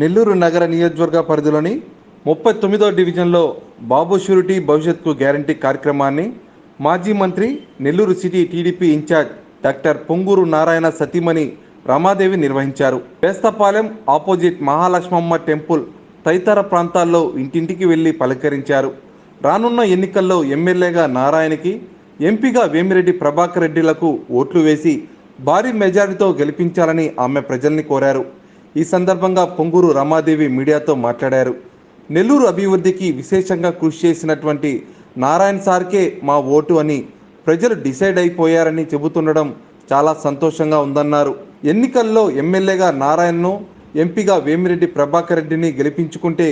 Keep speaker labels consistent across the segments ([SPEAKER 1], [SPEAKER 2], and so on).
[SPEAKER 1] నెల్లూరు నగర నియోజకవర్గ పరిధిలోని ముప్పై తొమ్మిదో డివిజన్లో బాబు షూరిటీ భవిష్యత్కు గ్యారంటీ కార్యక్రమాన్ని మాజీ మంత్రి Nellore city TDP incharge doctor Ponguru Narayana సతీమణి రమాదేవి నిర్వహించారు. వేస్తపాలెం ఆపోజిట్ మహాలక్ష్మమ్మ టెంపుల్ తదితర ప్రాంతాల్లో ఇంటింటికి వెళ్ళి పలకరించారు. రానున్న ఎన్నికల్లో ఎమ్మెల్యేగా నారాయణకి ఎంపీగా వేమిరెడ్డి ప్రభాకర్ రెడ్డిలకు ఓట్లు వేసి భారీ మెజారిటీతో గెలిపించాలని ఆమె ప్రజల్ని కోరారు. ఈ సందర్భంగా పొంగూరు రమాదేవి మీడియాతో మాట్లాడారు. నెల్లూరు అభివృద్ధికి విశేషంగా కృషి చేసినటువంటి నారాయణ సార్కే మా ఓటు అని ప్రజలు డిసైడ్ అయిపోయారని చెబుతుండడం చాలా సంతోషంగా ఉందన్నారు. ఎన్నికల్లో ఎమ్మెల్యేగా నారాయణను ఎంపీగా వేమిరెడ్డి ప్రభాకర్ రెడ్డిని గెలిపించుకుంటే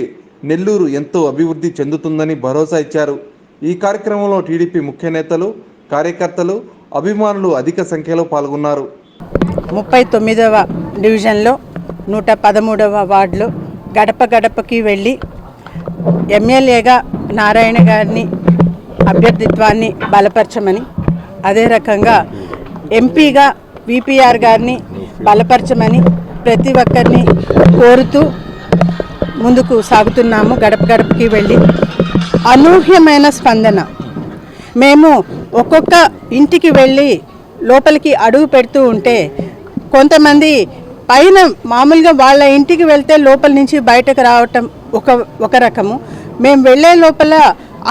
[SPEAKER 1] నెల్లూరు ఎంతో అభివృద్ధి చెందుతుందని భరోసా ఇచ్చారు. ఈ కార్యక్రమంలో టీడీపీ ముఖ్య నేతలు కార్యకర్తలు అభిమానులు అధిక సంఖ్యలో పాల్గొన్నారు.
[SPEAKER 2] ముప్పై తొమ్మిదవ డివిజన్లో నూట పదమూడవ వార్డులో గడప గడపకి వెళ్ళి ఎమ్మెల్యేగా నారాయణ గారిని అభ్యర్థిత్వాన్ని బలపరచమని అదే రకంగా ఎంపీగా విపిఆర్ గారిని బలపరచమని ప్రతి ఒక్కరిని కోరుతూ ముందుకు సాగుతున్నాము గడప గడపకి వెళ్ళి. అనూహ్యమైన స్పందన. మేము ఒక్కొక్క ఇంటికి వెళ్ళి లోపలికి అడుగు పెడుతూ ఉంటే కొంతమంది పైన మామూలుగా వాళ్ళ ఇంటికి వెళ్తే లోపల నుంచి బయటకు రావటం ఒక ఒక రకము. మేము వెళ్ళే లోపల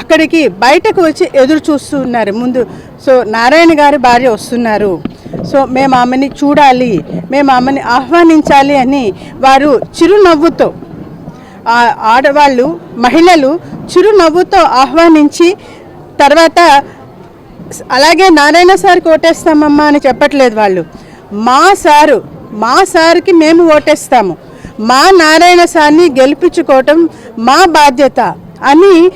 [SPEAKER 2] అక్కడికి బయటకు వచ్చి ఎదురు చూస్తూ ఉన్నారు ముందు సో నారాయణ గారి భార్య వస్తున్నారు. సో మేము ఆమెని చూడాలి మేము ఆమెని ఆహ్వానించాలి అని వారు చిరునవ్వుతో ఆడవాళ్ళు మహిళలు చిరునవ్వుతో ఆహ్వానించి తర్వాత అలాగే నారాయణ సార్కి ఓటేస్తామమ్మా అని చెప్పట్లేదు వాళ్ళు. మా సారు మా సార్కి మేము ఓటేస్తాము. మా నారాయణ సార్ని గెలిపించుకోవటం మా బాధ్యత అని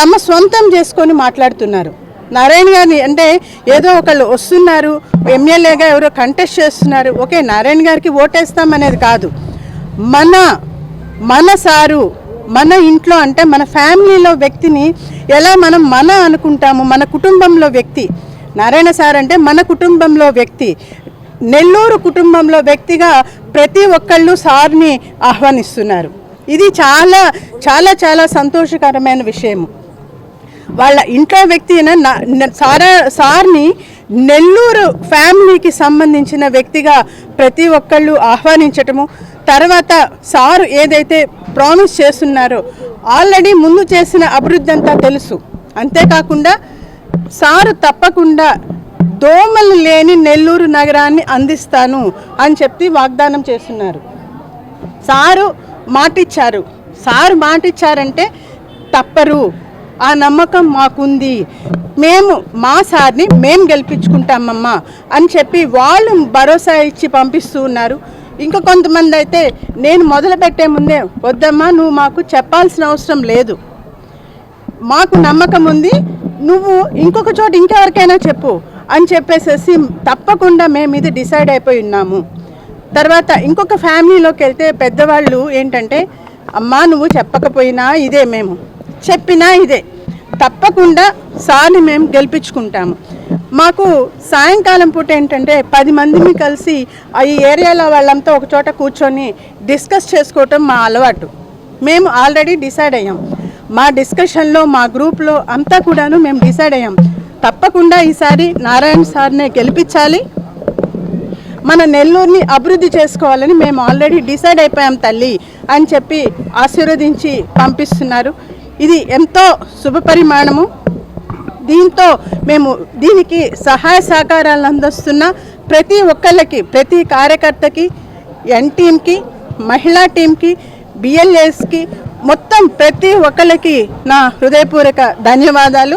[SPEAKER 2] తమ సొంతం చేసుకొని మాట్లాడుతున్నారు. నారాయణ గారిని అంటే ఏదో ఒకళ్ళు వస్తున్నారు ఎమ్మెల్యేగా ఎవరో కంటెస్ట్ చేస్తున్నారు. ఓకే నారాయణ గారికి ఓటేస్తాం అనేది కాదు. మన మన సారు మన ఇంట్లో అంటే మన ఫ్యామిలీలో వ్యక్తిని ఎలా మనం మన అనుకుంటాము? మన కుటుంబంలో వ్యక్తి. నారాయణ సార్ అంటే మన కుటుంబంలో వ్యక్తి. నెల్లూరు కుటుంబంలో వ్యక్తిగా ప్రతి ఒక్కళ్ళు సార్ని ఆహ్వానిస్తున్నారు. ఇది చాలా చాలా చాలా సంతోషకరమైన విషయము వాళ్ళ ఇంట్లో వ్యక్తి అయిన సారా సార్ని నెల్లూరు ఫ్యామిలీకి సంబంధించిన వ్యక్తిగా ప్రతి ఒక్కళ్ళు ఆహ్వానించటము తర్వాత సారు ఏదైతే ప్రామిస్ చేస్తున్నారో ఆల్రెడీ ముందు చేసిన అభివృద్ధి అంతా తెలుసు. అంతేకాకుండా సారు తప్పకుండా దోమలు లేని నెల్లూరు నగరాన్ని అందిస్తాను అని చెప్పి వాగ్దానం చేస్తున్నారు. సారు మాటిచ్చారు. సారు మాటిచ్చారంటే తప్పరు. ఆ నమ్మకం మాకుంది. మేము మా సార్ని మేము గెలిపించుకుంటామమ్మా అని చెప్పి వాళ్ళు భరోసా ఇచ్చి పంపిస్తూ ఉన్నారు. ఇంకా కొంతమంది అయితే నేను మొదలు పెట్టే ముందే వద్దమ్మా నువ్వు మాకు చెప్పాల్సిన అవసరం లేదు. మాకు నమ్మకం ఉంది. నువ్వు ఇంకొక చోట ఇంకెవరికైనా చెప్పు. అని చెప్పేసేసి తప్పకుండా మేము ఇది డిసైడ్ అయిపోయి ఉన్నాము. తర్వాత ఇంకొక ఫ్యామిలీలోకి వెళ్తే పెద్దవాళ్ళు ఏంటంటే అమ్మా నువ్వు చెప్పకపోయినా ఇదే మేము. చెప్పినా ఇదే. తప్పకుండా సార్ని మేము గెలిపించుకుంటాము. మాకు సాయంకాలం పూట ఏంటంటే పది మందిని కలిసి ఆ ఈ ఏరియాలో వాళ్ళంతా ఒక చోట కూర్చొని డిస్కస్ చేసుకోవటం మా అలవాటు. మేము ఆల్రెడీ డిసైడ్ అయ్యాం. మా డిస్కషన్లో మా గ్రూప్లో అంతా కూడాను మేము డిసైడ్ అయ్యాం. తప్పకుండా ఈసారి నారాయణ సార్నే గెలిపించాలి. మన నెల్లూరుని అభివృద్ధి చేసుకోవాలని మేము ఆల్రెడీ డిసైడ్ అయిపోయాం తల్లి అని చెప్పి ఆశీర్వదించి పంపిస్తున్నారు. ఇది ఎంతో శుభపరిమాణము దీంతో మేము దీనికి సహాయ సహకారాలు అందిస్తున్న ప్రతి ఒక్కళ్ళకి ప్రతి కార్యకర్తకి ఎన్ టీంకి మహిళా టీంకి బిఎల్ఏస్కి మొత్తం ప్రతి ఒక్కళ్ళకి నా హృదయపూర్వక ధన్యవాదాలు.